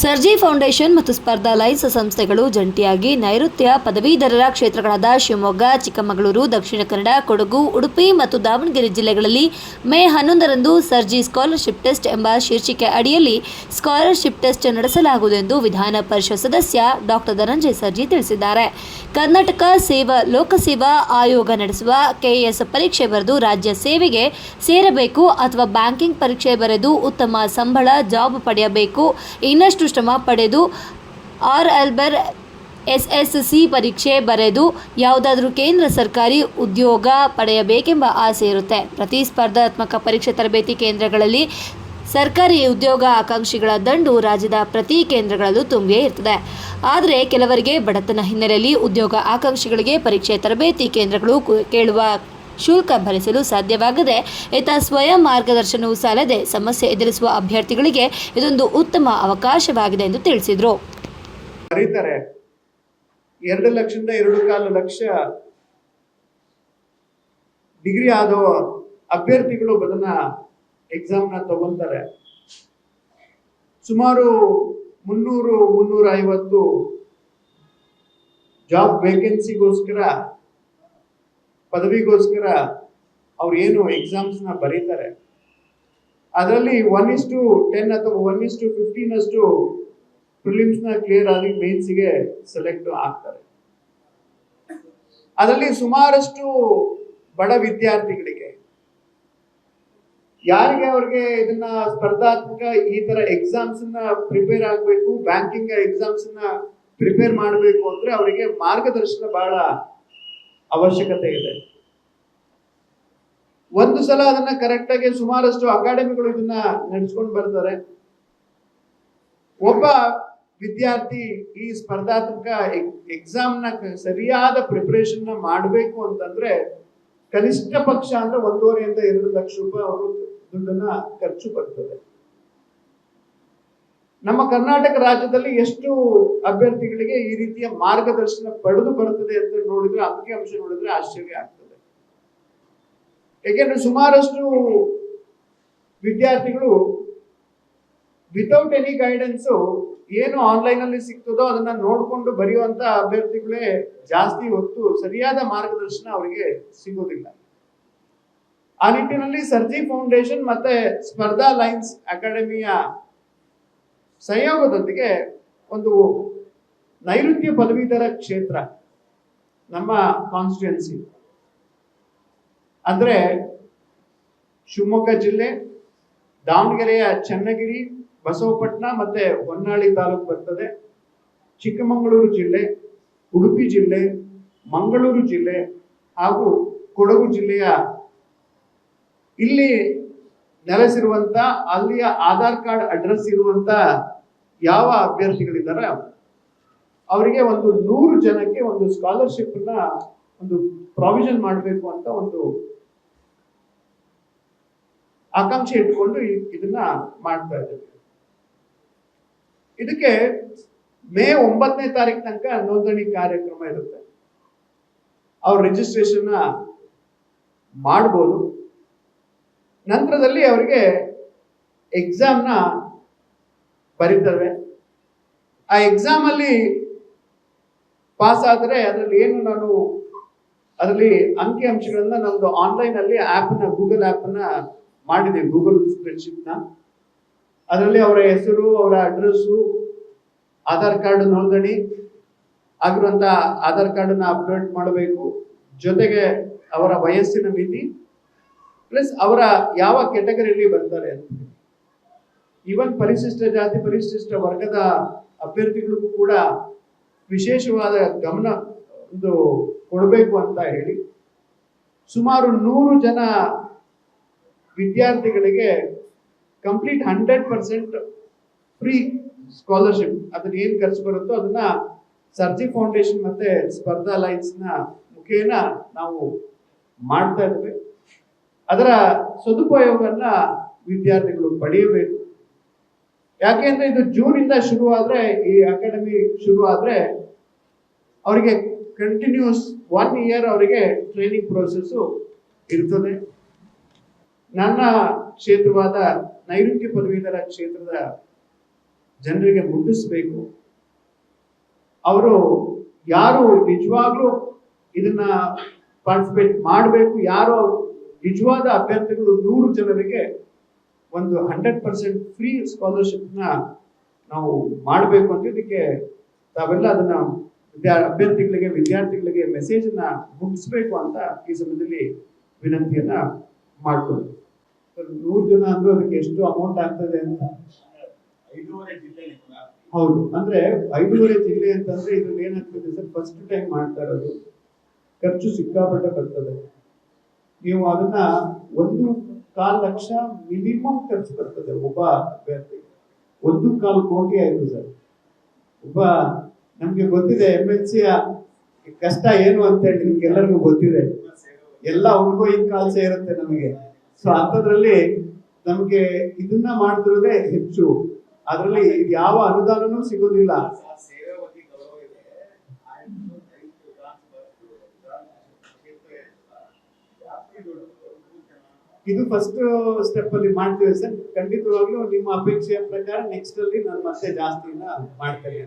Sarji foundation ಮತ್ತು ಸ್ಪರ್ಧಾ lines ಸಂಸ್ಥೆಗಳು ಜಂಟಿಯಾಗಿ ನೈಋತ್ಯ ಪದವೀಧರರ ಕ್ಷೇತ್ರಗಳಾದ ಶಿವಮೊಗ್ಗ, ಚಿಕ್ಕಮಗಳೂರು, ದಕ್ಷಿಣ ಕನ್ನಡ, ಕೊಡಗು, ಉಡುಪಿ ಮತ್ತು ದಾವಣಗೆರೆ ಜಿಲ್ಲೆಗಳಲ್ಲಿ ಮೇ ಹನ್ನೊಂದರಂದು ಸರ್ಜಿ ಸ್ಕಾಲರ್ಶಿಪ್ ಟೆಸ್ಟ್ ಎಂಬ ಶೀರ್ಷಿಕೆ ಅಡಿಯಲ್ಲಿ ಸ್ಕಾಲರ್ಶಿಪ್ ಟೆಸ್ಟ್ ನಡೆಸಲಾಗುವುದು ಎಂದು ವಿಧಾನ ಪರಿಷತ್ ಸದಸ್ಯ ಡಾಕ್ಟರ್ ಧನಂಜಯ ಸರ್ಜಿ ತಿಳಿಸಿದ್ದಾರೆ. ಕರ್ನಾಟಕ ಸೇವಾ, ಲೋಕಸೇವಾ ಆಯೋಗ ನಡೆಸುವ ಕೆಎಎಸ್ ಪರೀಕ್ಷೆ ಬರೆದು ರಾಜ್ಯ ಸೇವೆಗೆ ಸೇರಬೇಕು ಅಥವಾ ಬ್ಯಾಂಕಿಂಗ್ ಪರೀಕ್ಷೆ ಬರೆದು ಉತ್ತಮ ಸಂಬಳ, ಜಾಬ್ ಪಡೆಯಬೇಕು. ಇನ್ನಷ್ಟು ಶ್ರಮ ಪಡೆದು ಆರ್ ಎಲ್ಬರ್ ಎಸ್ ಎಸ್ ಸಿ ಪರೀಕ್ಷೆ ಬರೆದು ಯಾವುದಾದ್ರೂ ಕೇಂದ್ರ ಸರ್ಕಾರಿ ಉದ್ಯೋಗ ಪಡೆಯಬೇಕೆಂಬ ಆಸೆ ಇರುತ್ತೆ. ಪ್ರತಿ ಸ್ಪರ್ಧಾತ್ಮಕ ಪರೀಕ್ಷೆ ತರಬೇತಿ ಕೇಂದ್ರಗಳಲ್ಲಿ ಸರ್ಕಾರಿ ಉದ್ಯೋಗ ಆಕಾಂಕ್ಷಿಗಳ ದಂಡು ರಾಜ್ಯದ ಪ್ರತಿ ಕೇಂದ್ರಗಳಲ್ಲೂ ತುಂಬಿಯೇ ಇರ್ತದೆ. ಆದರೆ ಕೆಲವರಿಗೆ ಬಡತನ ಹಿನ್ನೆಲೆಯಲ್ಲಿ ಉದ್ಯೋಗ ಆಕಾಂಕ್ಷಿಗಳಿಗೆ ಪರೀಕ್ಷೆ ತರಬೇತಿ ಕೇಂದ್ರಗಳು ಕೇಳುವ ಶುಲ್ಕ ಭರಿಸಲು ಸಾಧ್ಯವಾಗದೆ ಈತ ಸ್ವಯಂ ಮಾರ್ಗದರ್ಶನವೂ ಸಾಲದೆ ಸಮಸ್ಯೆ ಎದುರಿಸುವ ಅಭ್ಯರ್ಥಿಗಳಿಗೆ ಇದೊಂದು ಉತ್ತಮ ಅವಕಾಶವಾಗಿದೆ ಎಂದು ತಿಳಿಸಿದರು. ಎರಡು ಲಕ್ಷದಿಂದ ಎರಡು ಕಾಲು ಲಕ್ಷ ಡಿಗ್ರಿ ಆದ ಅಭ್ಯರ್ಥಿಗಳು ಅದನ್ನ ಎಕ್ಸಾಮ್ನ ತಗೊಂತಾರೆ ಸುಮಾರು ಮುನ್ನೂರು ಮುನ್ನೂರ ಐವತ್ತು ಜಾಬ್ ವೇಕೆನ್ಸಿಗೋಸ್ಕರ ಪದವಿಗೋಸ್ಕರ ಅವ್ರು ಏನು ಎಕ್ಸಾಮ್ಸ್ನ ಬರೀತಾರೆ. ಅದರಲ್ಲಿ ಒನ್ ಇಸ್ ಟು ಟೆನ್ ಅಥವಾ ಒನ್ ಇಸ್ ಟು ಫಿಫ್ಟೀನ್ ಅಷ್ಟು ಪ್ರಿಲಿಮ್ಸ್ನ ಕ್ಲಿಯರ್ ಆಗಿ ಮೇನ್ಸ್ಗೆ ಸೆಲೆಕ್ಟ್ ಆಗ್ತಾರೆ. ಅದರಲ್ಲಿ ಸುಮಾರಷ್ಟು ಬಡ ವಿದ್ಯಾರ್ಥಿಗಳಿಗೆ ಯಾರಿಗೆ ಅವ್ರಿಗೆ ಇದನ್ನ ಸ್ಪರ್ಧಾತ್ಮಕ ಈ ತರ ಎಕ್ಸಾಮ್ಸ್ ಪ್ರಿಪೇರ್ ಆಗಬೇಕು ಬ್ಯಾಂಕಿಂಗ್ ಎಕ್ಸಾಮ್ಸ್ ಪ್ರಿಪೇರ್ ಮಾಡಬೇಕು ಅಂದ್ರೆ ಅವರಿಗೆ ಮಾರ್ಗದರ್ಶನ ಬಹಳ ಅವಶ್ಯಕತೆ ಇದೆ. ಒಂದು ಸಲ ಅದನ್ನ ಕರೆಕ್ಟ್ ಆಗಿ ಸುಮಾರಷ್ಟು ಅಕಾಡೆಮಿಗಳು ಇದನ್ನ ನಡೆಸ್ಕೊಂಡು ಬರ್ತಾರೆ. ಒಬ್ಬ ವಿದ್ಯಾರ್ಥಿ ಈ ಸ್ಪರ್ಧಾತ್ಮಕ ಎಕ್ಸಾಮ್ನ ಕ- ಸರಿಯಾದ ಪ್ರಿಪರೇಷನ್ನ ಮಾಡಬೇಕು ಅಂತಂದ್ರೆ ಕನಿಷ್ಠ ಪಕ್ಷ ಅಂದ್ರೆ ಒಂದೂವರೆಯಿಂದ ಎರಡು ಲಕ್ಷ ರೂಪಾಯಿ ಅವರು ದುಡ್ಡನ್ನ ಖರ್ಚು ಬರ್ತದೆ. ನಮ್ಮ ಕರ್ನಾಟಕ ರಾಜ್ಯದಲ್ಲಿ ಎಷ್ಟು ಅಭ್ಯರ್ಥಿಗಳಿಗೆ ಈ ರೀತಿಯ ಮಾರ್ಗದರ್ಶನ ಪಡೆದು ಬರುತ್ತದೆ ಅಂತ ನೋಡಿದ್ರೆ ಅಂಕಿ ಅಂಶ ನೋಡಿದ್ರೆ ಆಶ್ಚರ್ಯ ಆಗ್ತದೆ. ಯಾಕೆಂದ್ರೆ ಸುಮಾರಷ್ಟು ವಿದ್ಯಾರ್ಥಿಗಳು ವಿತೌಟ್ ಎನಿ ಗೈಡೆನ್ಸ್ ಏನು ಆನ್ಲೈನ್ ಅಲ್ಲಿ ಸಿಗ್ತದೋ ಅದನ್ನ ನೋಡ್ಕೊಂಡು ಬರೆಯುವಂತ ಅಭ್ಯರ್ಥಿಗಳೇ ಜಾಸ್ತಿ ಹೊತ್ತು ಸರಿಯಾದ ಮಾರ್ಗದರ್ಶನ ಅವರಿಗೆ ಸಿಗೋದಿಲ್ಲ. ಆ ನಿಟ್ಟಿನಲ್ಲಿ ಸರ್ಜಿ ಫೌಂಡೇಶನ್ ಮತ್ತೆ ಸ್ಪರ್ಧಾ ಲೈನ್ಸ್ ಅಕಾಡೆಮಿಯ ಸಂಯೋಗದೊಂದಿಗೆ ಒಂದು ನೈಋತ್ಯ ಪದವೀಧರ ಕ್ಷೇತ್ರ ನಮ್ಮ ಕಾನ್ಸ್ಟಿಟ್ಯೂನ್ಸಿ ಅಂದ್ರೆ ಶಿವಮೊಗ್ಗ ಜಿಲ್ಲೆ, ದಾವಣಗೆರೆಯ ಚನ್ನಗಿರಿ ಬಸವಪಟ್ಟಣ ಮತ್ತೆ ಹೊನ್ನಾಳಿ ತಾಲೂಕು ಬರ್ತದೆ. ಚಿಕ್ಕಮಗಳೂರು ಜಿಲ್ಲೆ, ಉಡುಪಿ ಜಿಲ್ಲೆ, ಮಂಗಳೂರು ಜಿಲ್ಲೆ ಹಾಗೂ ಕೊಡಗು ಜಿಲ್ಲೆಯ ಇಲ್ಲಿ ನೆಲೆಸಿರುವಂತ ಅಲ್ಲಿಯ ಆಧಾರ್ ಕಾರ್ಡ್ ಅಡ್ರೆಸ್ ಇರುವಂತ ಯಾವ ಅಭ್ಯರ್ಥಿಗಳಿದ್ದಾರೆ? ಅವರಿಗೆ ಒಂದು ನೂರು ಜನಕ್ಕೆ ಒಂದು ಸ್ಕಾಲರ್ಶಿಪ್ ಒಂದು ಪ್ರಾವಿಷನ್ ಮಾಡಬೇಕು ಅಂತ ಒಂದು ಆಕಾಂಕ್ಷೆ ಇಟ್ಕೊಂಡು ಇದನ್ನ ಮಾಡ್ತಾ ಇದ್ದೇವೆ. ಇದಕ್ಕೆ ಮೇ ಒಂಬತ್ತನೇ ತಾರೀಕು ತನಕ ನೋಂದಣಿ ಕಾರ್ಯಕ್ರಮ ಇರುತ್ತೆ. ಅವ್ರ ರಿಜಿಸ್ಟ್ರೇಷನ್ ಮಾಡ್ಬೋದು. ನಂತರದಲ್ಲಿ ಅವರಿಗೆ ಎಕ್ಸಾಮ್ನ ಬರೀತವೆ. ಆ ಎಕ್ಸಾಮಲ್ಲಿ ಪಾಸ್ ಆದ್ರೆ ಅದರಲ್ಲಿ ಏನು ನಾನು, ಅದರಲ್ಲಿ ಅಂಕಿ ಅಂಶಗಳನ್ನ ನಮ್ದು ಆನ್ಲೈನ್ ಅಲ್ಲಿ ಆಪ್ನ ಗೂಗಲ್ ಆಪ್ನ ಮಾಡಿದ್ದೀವಿ ಗೂಗಲ್ ಸ್ಪ್ರೆಡ್ಶೀಟ್ನ. ಅದರಲ್ಲಿ ಅವರ ಹೆಸರು, ಅವರ ಅಡ್ರೆಸ್ಸು ಆಧಾರ್ ಕಾರ್ಡ್ ನೋಂದಣಿ ಆಗಿರುವಂಥ ಆಧಾರ್ ಕಾರ್ಡ್ನ ಅಪ್ಡೇಟ್ ಮಾಡಬೇಕು. ಜೊತೆಗೆ ಅವರ ವಯಸ್ಸಿನ ಮಿತಿ ಪ್ಲಸ್ ಅವರ ಯಾವ ಕೆಟಗರಿಯಲ್ಲಿ ಬರ್ತಾರೆ ಅಂತ ಈವನ್ ಪರಿಶಿಷ್ಟ ಜಾತಿ, ಪರಿಶಿಷ್ಟ ವರ್ಗದ ಅಭ್ಯರ್ಥಿಗಳಿಗೂ ಕೂಡ ವಿಶೇಷವಾದ ಗಮನ ಒಂದು ಕೊಡಬೇಕು ಅಂತ ಹೇಳಿ. ಸುಮಾರು ನೂರು ಜನ ವಿದ್ಯಾರ್ಥಿಗಳಿಗೆ complete hundred percent free scholarship ಅದನ್ನ ಏನು ಖರ್ಚು ಬರುತ್ತೋ ಅದನ್ನ ಸರ್ಜಿ ಫೌಂಡೇಶನ್ ಮತ್ತೆ ಸ್ಪರ್ಧಾ ಲೈನ್ಸ್ನ ಮುಖೇನ ನಾವು ಮಾಡ್ತಾ ಇದ್ದೇವೆ. ಅದರ ಸದುಪಯೋಗವನ್ನ ವಿದ್ಯಾರ್ಥಿಗಳು ಪಡೆಯಬೇಕು. ಯಾಕೆಂದ್ರೆ ಇದು ಜೂನ್ ಇಂದ ಶುರು ಆದ್ರೆ ಈ ಅಕಾಡೆಮಿ ಶುರು ಆದ್ರೆ ಅವರಿಗೆ ಕಂಟಿನ್ಯೂಸ್ ಒನ್ ಇಯರ್ ಅವರಿಗೆ ಟ್ರೈನಿಂಗ್ ಪ್ರೋಸೆಸ್ಸು ಇರ್ತದೆ. ನನ್ನ ಕ್ಷೇತ್ರವಾದ ನೈಋತ್ಯ ಪದವೀಧರ ಕ್ಷೇತ್ರದ ಜನರಿಗೆ ಮುಟ್ಟಿಸ್ಬೇಕು. ಅವರು ಯಾರು ನಿಜವಾಗ್ಲೂ ಇದನ್ನ ಪಾರ್ಟಿಸಿಪೇಟ್ ಮಾಡಬೇಕು, ಯಾರು ನಿಜವಾದ ಅಭ್ಯರ್ಥಿಗಳು ನೂರು ಜನರಿಗೆ ಒಂದು ಹಂಡ್ರೆಡ್ ಪರ್ಸೆಂಟ್ ಫ್ರೀ ಸ್ಕಾಲರ್ಶಿಪ್ನ ನಾವು ಮಾಡಬೇಕು ಅಂತ ಇದಕ್ಕೆ ತಾವೆಲ್ಲ ಅದನ್ನ ವಿದ್ಯಾ ಅಭ್ಯರ್ಥಿಗಳಿಗೆ ವಿದ್ಯಾರ್ಥಿಗಳಿಗೆ ಮೆಸೇಜನ್ನ ಮುಗಿಸ್ಬೇಕು ಅಂತ ಈ ಸಮಯದಲ್ಲಿ ವಿನಂತಿಯನ್ನ ಮಾಡ್ಕೊಂಡು ನೂರು ಜನ ಅಂದ್ರೆ ಅದಕ್ಕೆ ಎಷ್ಟು ಅಮೌಂಟ್ ಆಗ್ತದೆ ಅಂತ? ಹೌದು. ಅಂದ್ರೆ ಐದೂವರೆ ಜಿಲ್ಲೆ ಅಂತಂದ್ರೆ ಇದ್ರಲ್ಲಿ ಏನಾಗ್ತದೆ ಸರ್? ಫಸ್ಟ್ ಟೈಮ್ ಮಾಡ್ತಾ ಇರೋದು. ಖರ್ಚು ಸಿಕ್ಕಾಪಟ್ಟೆ ಬರ್ತದೆ. ನೀವು ಅದನ್ನ ಒಂದು ಕಾಲ್ ಲಕ್ಷ ಮಿನಿಮಮ್ ಖರ್ಚು ಬರ್ತದೆ ಒಬ್ಬ ಅಭ್ಯರ್ಥಿ. ಒಂದು ಕಾಲ್ ಕೋಟಿ ಆಯ್ತು ಸರ್. ಒಬ್ಬ ನಮ್ಗೆ ಗೊತ್ತಿದೆ ಎಂ ಎಲ್ ಸಿ ಕಷ್ಟ ಏನು ಅಂತ ಹೇಳಿ ನಿಮ್ಗೆ ಎಲ್ಲರಿಗೂ ಗೊತ್ತಿದೆ. ಎಲ್ಲ ಹುಡುಗೋ ಈ ಕಾಲ್ಸೆ ಇರುತ್ತೆ ನಮಗೆ. ಸೊ ಅಂಥದ್ರಲ್ಲಿ ನಮ್ಗೆ ಇದನ್ನ ಮಾಡ್ತಿರೋದೇ ಹೆಚ್ಚು. ಅದರಲ್ಲಿ ಯಾವ ಅನುದಾನನೂ ಸಿಗೋದಿಲ್ಲ ಸೇವೆ ಬಗ್ಗೆ ಗೌರವ ಇದೆ ಆಯ್ತು ರೈತ ಜಾಸ್ತಿ ದುಡ್ಡು ಇದು ಫಸ್ಟ್ ಸ್ಟೆಪ್ ಅಲ್ಲಿ ಮಾಡ್ತೀವಿ ಸರ್. ಖಂಡಿತವಾಗ್ಲೂ ನಿಮ್ಮ ಅಪೇಕ್ಷೆಯ ಪ್ರಕಾರ ನೆಕ್ಸ್ಟ್ ಅಲ್ಲಿ ನಾನು ಮತ್ತೆ ಜಾಸ್ತಿನ ಮಾಡ್ತೇನೆ.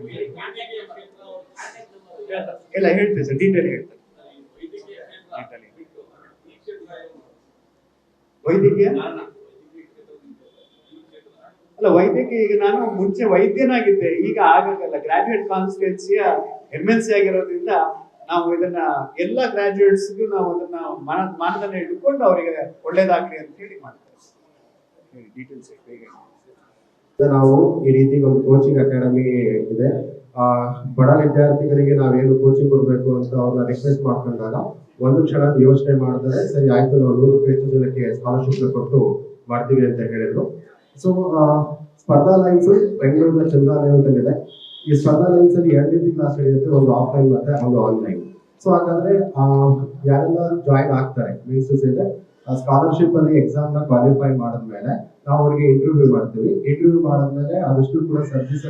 ಎಲ್ಲ ಹೇಳ್ತೇವೆ ಸರ್ ಡೀಟೇಲ್ ಹೇಳ್ತೇನೆ. ವೈದ್ಯಕೀಯ? ಅಲ್ಲ, ವೈದ್ಯಕೀಯ, ಈಗ ನಾನು ಮುಂಚೆ ವೈದ್ಯನಾಗಿದ್ದೆ. ಈಗ ಆಗಲ್ಲ ಗ್ರಾಜುಯೇಟ್ ಕಾನ್ಸ್ಟಿಟ್ಯೂನ್ಸಿಯ ಎಂ ಎನ್ ಸಿ ಆಗಿರೋದ್ರಿಂದ ನಾವು ಇದನ್ನ ಎಲ್ಲ ಗ್ರಾಜುಯೇಟ್ಸ್ಗೂ ನಾವು ಅದನ್ನ ಮಾನ ಮಾನದಂಡ ಇಟ್ಕೊಂಡು ಅವರಿಗೆ ಒಳ್ಳೇದಾಗ್ಲಿ ಅಂತ ಹೇಳಿ ಮಾಡ್ತೇವೆ. ಡೀಟೇಲ್ಸ್ ಹೇಗೆ ನಾವು ಈ ರೀತಿ ಒಂದು ಕೋಚಿಂಗ್ ಅಕಾಡೆಮಿ ಇದೆ. ಆ, ಬಡ ವಿದ್ಯಾರ್ಥಿಗಳಿಗೆ ನಾವೇನು ಕೋಚಿಂಗ್ ಕೊಡಬೇಕು ಅಂತ ಅವ್ರನ್ನ ರಿಕ್ವೆಸ್ಟ್ ಮಾಡ್ಕೊಂಡಾಗ ಒಂದು ಕ್ಷಣ ಯೋಚನೆ ಮಾಡಿದ್ರೆ ಸರಿ ಆಯ್ತು ನಾವು ನೂರು ಹೆಚ್ಚು ಜನಕ್ಕೆ ಸ್ಕಾಲರ್ಶಿಪ್ ಕೊಟ್ಟು ಮಾಡ್ತೀವಿ ಅಂತ ಹೇಳಿದ್ರು. ಸೊ ಸ್ಪರ್ಧಾ ಲೈನ್ಸ್ ಬೆಂಗಳೂರಿನ ಚಂದ್ರಾಲಯದಲ್ಲಿದೆ. ಈ ಸ್ಪರ್ಧಾ ಲೈನ್ಸ್ ಅಲ್ಲಿ ಎರಡು ರೀತಿ ಕ್ಲಾಸ್ ನಡೆಯುತ್ತೆ, ಒಂದು ಆಫ್ಲೈನ್ ಮತ್ತೆ ಒಂದು ಆನ್ಲೈನ್ ಸೊ ಹಾಗಾದ್ರೆ ಯಾರೆಲ್ಲ ಜಾಯಿನ್ ಆಗ್ತಾರೆ ಮೀನ್ಸ್ ಇದೆ ಸ್ಕಾಲರ್ಶಿಪ್ ಅಲ್ಲಿ ಎಕ್ಸಾಮ್ನ ಕ್ವಾಲಿಫೈ ಮಾಡಿದ್ಮೇಲೆ ನಾವು ಅವ್ರಿಗೆ ಇಂಟರ್ವ್ಯೂ ಮಾಡ್ತೀವಿ. ಇಂಟರ್ವ್ಯೂ ಮಾಡಿದ್ಮೇಲೆ ಅದಷ್ಟು ಕೂಡ ಸರ್ವಿಸ್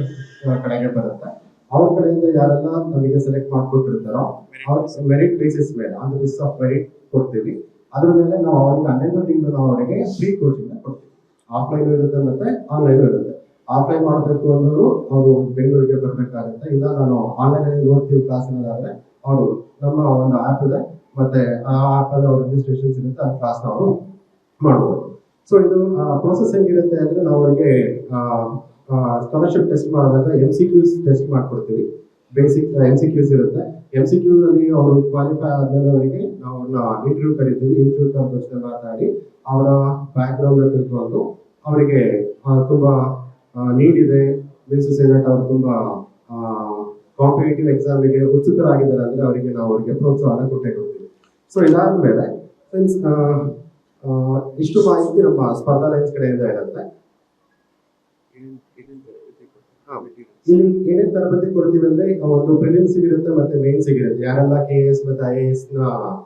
ಕಡೆಗೆ ಬರುತ್ತೆ. ಅವ್ರ ಕಡೆಯಿಂದ ಯಾರೆಲ್ಲ ನಮಗೆ ಸೆಲೆಕ್ಟ್ ಮಾಡ್ಕೊಟ್ಟಿರ್ತಾರೋ, ಅವ್ರ ಮೆರಿಟ್ ಬೇಸಿಸ್ ಮೇಲೆ ಅಂದ್ರೆ ಲಿಸ್ಟ್ ಆಫ್ ಮೆರಿಟ್ ಕೊಡ್ತೀವಿ. ಅದ್ರ ಮೇಲೆ ನಾವು ಅವ್ರಿಗೆ ಹನ್ನೊಂದು ತಿಂಗಳು ನಾವು ಅವರಿಗೆ ಫ್ರೀ ಕೋಚಿಂಗ್ ಕೊಡ್ತೀವಿ. ಆಫ್ಲೈನ್ ಇರುತ್ತೆ ಮತ್ತೆ ಆನ್ಲೈನ್ ಇರುತ್ತೆ. ಆಫ್ಲೈನ್ ಮಾಡಬೇಕು ಅನ್ನೋರು ಅವರು ಬೆಂಗಳೂರಿಗೆ ಬರಬೇಕಾಗುತ್ತೆ. ಇಲ್ಲ, ನಾನು ಆನ್ಲೈನ್ ಅಲ್ಲಿ ನೋಡ್ತೀವಿ ಕ್ಲಾಸ್ ಅನ್ನೋದಾದ್ರೆ ಅವರು ನಮ್ಮ ಒಂದು ಆಪ್ ಇದೆ. ಮತ್ತೆ ಆ ಆಪ್ ಅಲ್ಲಿ ಅವ್ರ ರಿಜಿಸ್ಟ್ರೇಷನ್ ಸಿಗುತ್ತೆ, ಆ ಕ್ಲಾಸ್ ಅವರು ಮಾಡ್ಬೋದು. ಸೊ ಇದು ಪ್ರೋಸೆಸ್ ಹೆಂಗಿರುತ್ತೆ ಅಂದ್ರೆ ನಾವು ಅವರಿಗೆ ಸ್ಕಾಲರ್ಶಿಪ್ ಟೆಸ್ಟ್ ಮಾಡಿದಾಗ ಎಂ ಸಿ ಕ್ಯೂಸ್ ಟೆಸ್ಟ್ ಮಾಡ್ಕೊಡ್ತೀವಿ. ಬೇಸಿಕ್ ಎಂ ಸಿ ಕ್ಯೂಸ್ ಇರುತ್ತೆ. ಎಂ ಸಿ ಕ್ಯೂ ನಲ್ಲಿ ಅವರು ಕ್ವಾಲಿಫೈ ಆದ್ಮೇಲೆ ಅವರಿಗೆ ನಾವು ಇಂಟರ್ವ್ಯೂ ಕರಿತೀವಿ. ಇಂಟರ್ವ್ಯೂ ಕರೆದ ಮಾತಾಡಿ ಅವರ ಬ್ಯಾಕ್ ಗ್ರೌಂಡ್ ತಿಳ್ಕೊಂಡು ಅವರಿಗೆ ತುಂಬಾ ನೀಡ್ ಇದೆ. ಮೀನ್ಸ್ ಸೇನಟ್ ಅವರು ತುಂಬಾ ಕಾಂಪಿಟೇಟಿವ್ ಎಕ್ಸಾಮಿಗೆ ಉತ್ಸುಕರಾಗಿದ್ದಾರೆ ಅಂದ್ರೆ ಅವರಿಗೆ ನಾವು ಅವರಿಗೆ ಪ್ರೋತ್ಸಾಹ ಕೊಟ್ಟೆ ಕೊಡ್ತೀವಿ. ಸೊ ಇದಾದ್ಮೇಲೆ ಆ ಇಷ್ಟು ಮಾಹಿತಿ ನಮ್ಮ ಸ್ಪರ್ಧಾ ಲೈನ್ಸ್ ಕಡೆಯಿಂದ ಇರುತ್ತೆ. ಇಲ್ಲಿ ಏನೇನ್ ತರಬೇತಿ ಕೊಡ್ತೀವಿ ಅಂದ್ರೆ ಒಂದು ಪ್ರಿಲಿಮ್ಸ್ ಇರುತ್ತೆ ಮತ್ತೆ ಮೇನ್ಸ್ ಇರುತ್ತೆ ಯಾರೆಲ್ಲ ಕೆ ಎಸ್ ಮತ್ತೆ ಐ ಎಸ್ನ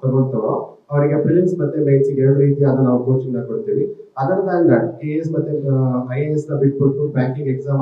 ತಗೊಳ್ತಾರೋ ಅವರಿಗೆ ಪ್ರಿಲಿಮ್ಸ್ ಮತ್ತೆ ಮೇನ್ಸ್ ಎರಡು ರೀತಿಯಾದ ನಾವು ಕೋಚಿಂಗ್ನ ಕೊಡ್ತೀವಿ. Other than that K S ಮತ್ತೆ ಐ ಎ ಎಸ್ನ ಬಿಟ್ಬಿಟ್ಟು ಬ್ಯಾಂಕಿಂಗ್ ಎಕ್ಸಾಮ್